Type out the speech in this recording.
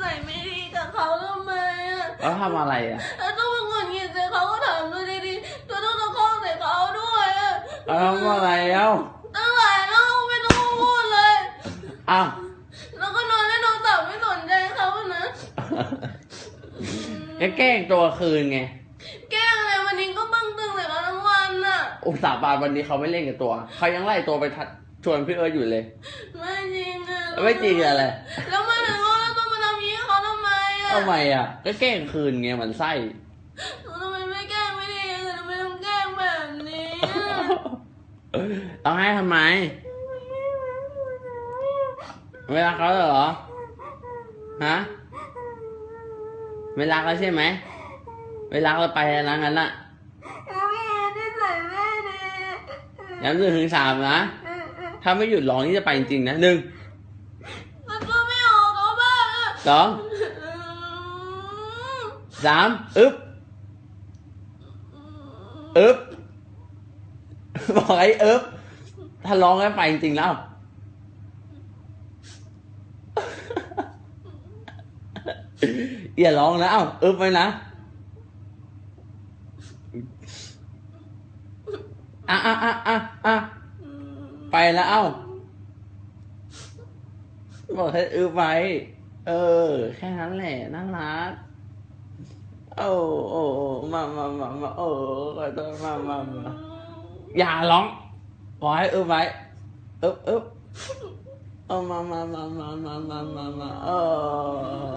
ใส่ไม่ดีกับเขาทำไมอะแล้วทำอะไรอะ แล้วต้องมาหงุดหงิดใส่เขาก็ถามดูดีๆตัวต้องตะคอกใส่เขาด้วยอะแล้วทำอะไรเอ้าตั้งหลายรอบไม่ต้องมาพูดเลยอ้าวแล้วก็นอนเล่นโทรศัพท์ไม่สนใจเขานะก็แกล้งตัวคืนไง แกล้งอะไรวันนี้ก็บังตึงใส่เขาทั้งวันน่ะ อุตส่าห์บานวันนี้เขาไม่เล่นกับตัว เขายังไล่ตัวไปทัดชวนพี่เอิร์ธอยู่เลย ไม่จริงอะไม่จริงอะไร แล้ว ทำไมอะ ก็แกล้งคืนไงมันไส้ทำไมไม่แกล้งไม่ดีอะทำไมต้องแกล้งแบบนี้อะต้องให้ทำไมเวลาเขาเหรอ ฮะ ไม่รักแล้วใช่ไหม ไม่รักเราไปแล้วนะงั้นน่ะแล้วพี่เอ็นที่ใส่ไม่ดีย้ำหนึ่งถึงสามนะ ถ้าไม่หยุดร้องนี่จะไปจริงๆนะหนึ่งมันก็ไม่ออกเขาบ้างอะสอง สามอึ๊บอึ๊บบอกไอ้อึ๊บถ้าร้องให้ไปจริงๆแล้ว อย่าร้องนะเอ้าอึ๊บไว้นะอะอะอะอะอะไปแล้วเอ้าบอกให้อึ๊บไว้ เออ แค่นั้นแหละน่ารัก โอ้โอ้มามามามาโอ้ขอโทษมามามาอย่าร้องขอให้อไว้อึบอึบเอามามามามามามามาโอ้